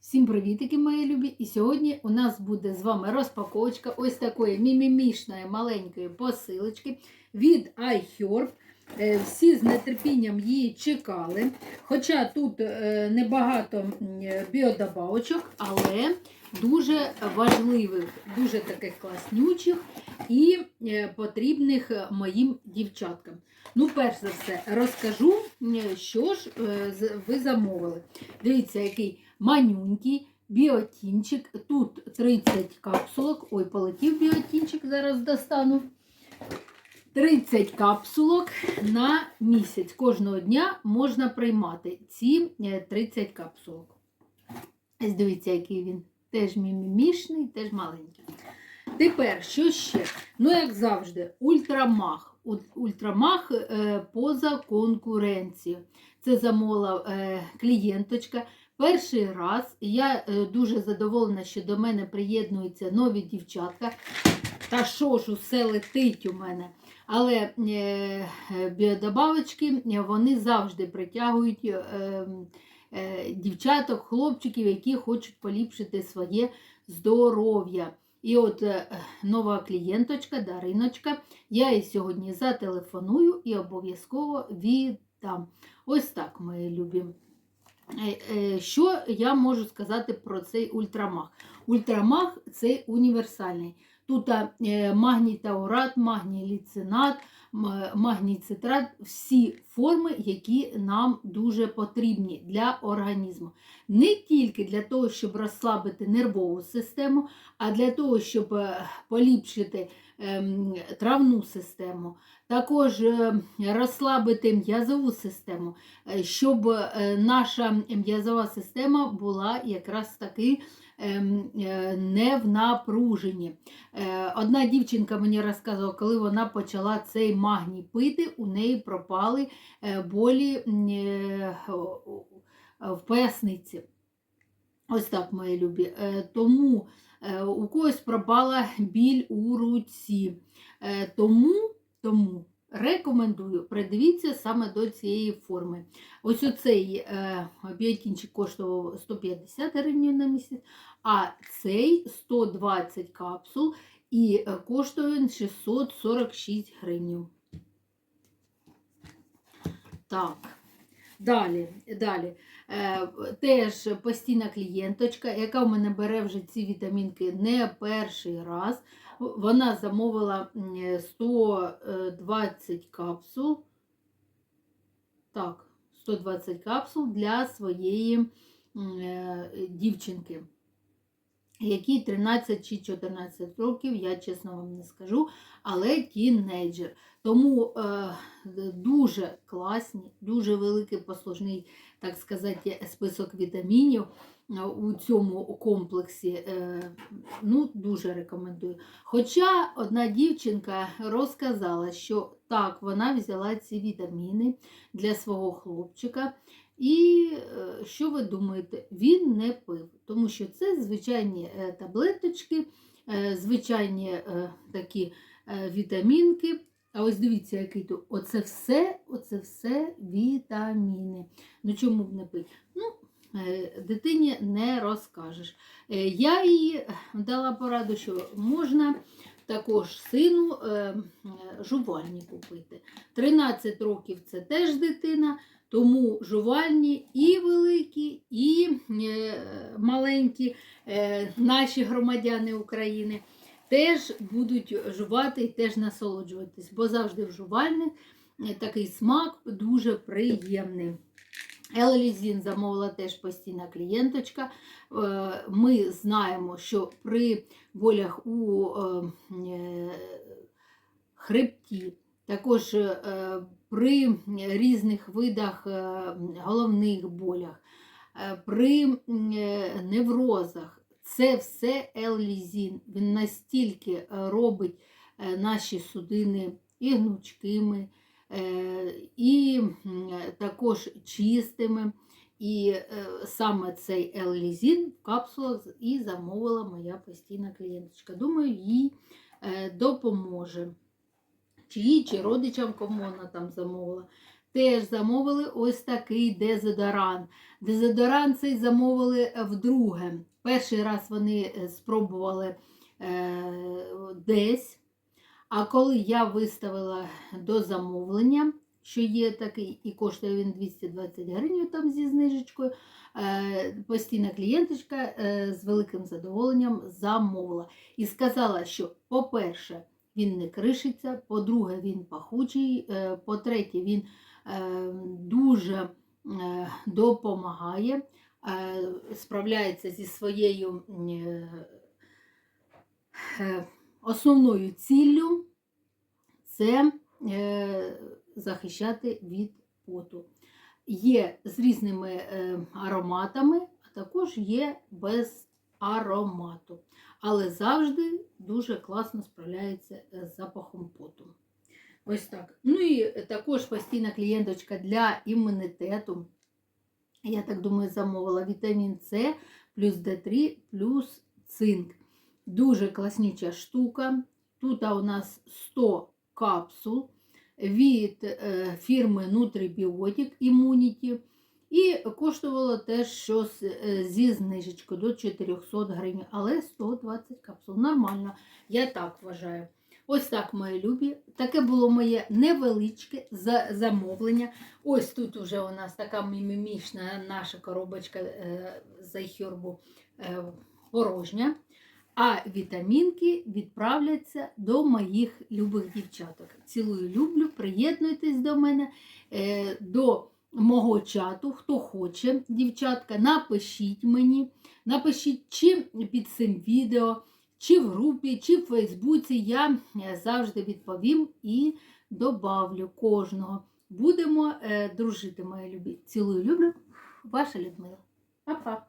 Всім привітики, мої любі! І сьогодні у нас буде з вами розпаковочка ось такої мімімішної маленької посилочки від iHerb. Е, Всі з нетерпінням її чекали. Хоча тут е, небагато біодобавочок, але дуже важливих, дуже таких класнючих і е, потрібних е, моїм дівчаткам. Ну, перш за все, розкажу, що ж е, ви замовили. Дивіться, який манюнький біотінчик. Тут 30 капсулок. Ой, полетів біотінчик, зараз достану. 30 капсулок на місяць. Кожного дня можна приймати ці е, 30 капсулок. Ось дивіться, який він. Теж мімімішний, теж маленький. Тепер, що ще? Ну, як завжди, ультрамах. Ультрамах е, поза конкуренцією. Це замовила е, клієнточка. Перший раз я е, дуже задоволена, що до мене приєднуються нові дівчатка. Та що ж, усе летить у мене. Але е, е, біодобавочки е, вони завжди притягують е, е, дівчаток, хлопчиків, які хочуть поліпшити своє здоров'я. І от нова клієнточка, Дариночка, я їй сьогодні зателефоную і обов'язково віддам. Ось так, мої любі. Що я можу сказати про цей ультрамах? Ультрамах це універсальний. Тут е, магній таурат, магній ліцинат, магній цитрат всі форми, які нам дуже потрібні для організму. Не тільки для того, щоб розслабити нервову систему, а для того, щоб е, поліпшити ем, травну систему, також е, розслабити м'язову систему, е, щоб наша м'язова система була якраз таки ем, не в напруженні. Одна дівчинка мені розказувала, коли вона почала цей магній пити, у неї пропали е, болі е, в поясниці. Ось так, мої любі. Е, Тому у когось пропала біль у руці. Тому, тому рекомендую, придивіться саме до цієї форми. Ось оцей е, коштував 150 гривень на місяць, а цей 120 капсул і коштує 646 гривень. Так. Далі, далі. Е, теж постійна клієнточка, яка в мене бере вже ці вітамінки не перший раз. Вона замовила е, 120 капсул. Так, 120 капсул для своєї е, дівчинки, якій 13 чи 14 років, я чесно вам не скажу, але тінейджер. Тому е, дуже класні, дуже великий послужний, так сказати, список вітамінів е, у цьому комплексі. Е, ну, дуже рекомендую. Хоча одна дівчинка розказала, що так, вона взяла ці вітаміни для свого хлопчика. І е, що ви думаєте? Він не пив, тому що це звичайні е, таблеточки, е, звичайні такі вітамінки. А ось дивіться, який тут. Оце все, оце все вітаміни. Ну чому б не пити? Ну, дитині не розкажеш. Я їй дала пораду, що можна також сину жувальні купити. 13 років це теж дитина, тому жувальні і великі, і е, маленькі е, наші громадяни України теж будуть жувати і теж насолоджуватись, бо завжди в жувальних е, такий смак дуже приємний. Елізін замовила теж постійна клієнточка. Ми знаємо, що при болях у хребті, також при різних видах е, головних болях, е, при е, неврозах, це все елізін. Він настільки робить наші судини і гнучкими, і також чистими. І саме цей елізін в капсулах і замовила моя постійна клієнточка. Думаю, їй допоможе. Чи їй, чи родичам, кому вона там замовила. теж замовили ось такий дезодорант. Дезодорант цей замовили е, вдруге. Перший раз вони е, спробували е, десь. А коли я виставила до замовлення, що є такий, і коштує він 220 гривень там зі знижечкою, е, постійна клієнточка е, з великим задоволенням замовила. І сказала, що, по-перше, він не кришиться, по-друге, він пахучий, е, по-третє, він е, дуже е, допомагає, справляється зі своєю основною ціллю це захищати від поту. Є з різними ароматами, а також є без аромату. Але завжди дуже класно справляється з запахом поту. Ось так. Ну і також постійна клієнточка для імунітету. Я так думаю, замовила вітамін С плюс Д3 плюс цинк. Дуже класніча штука. Тут у нас 100 капсул від е, фірми Nutribiotic Immunity. І коштувало теж щось е, зі знижечкою до 400 гривень, але 120 капсул. Нормально, я так вважаю. Ось так, мої любі. Таке було моє невеличке замовлення. Ось тут уже у нас така мімімішна наша коробочка е, з айхербу е, порожня. А вітамінки відправляться до моїх любих дівчаток. Цілую, люблю, приєднуйтесь до мене, до мого чату, хто хоче, дівчатка, напишіть мені, напишіть чи під цим відео, чи в групі, чи в Фейсбуці. Я е, завжди відповім і добавлю кожного. Будемо е, дружити, моя любі. Цілую, люблю, ваша Людмила. Па-па.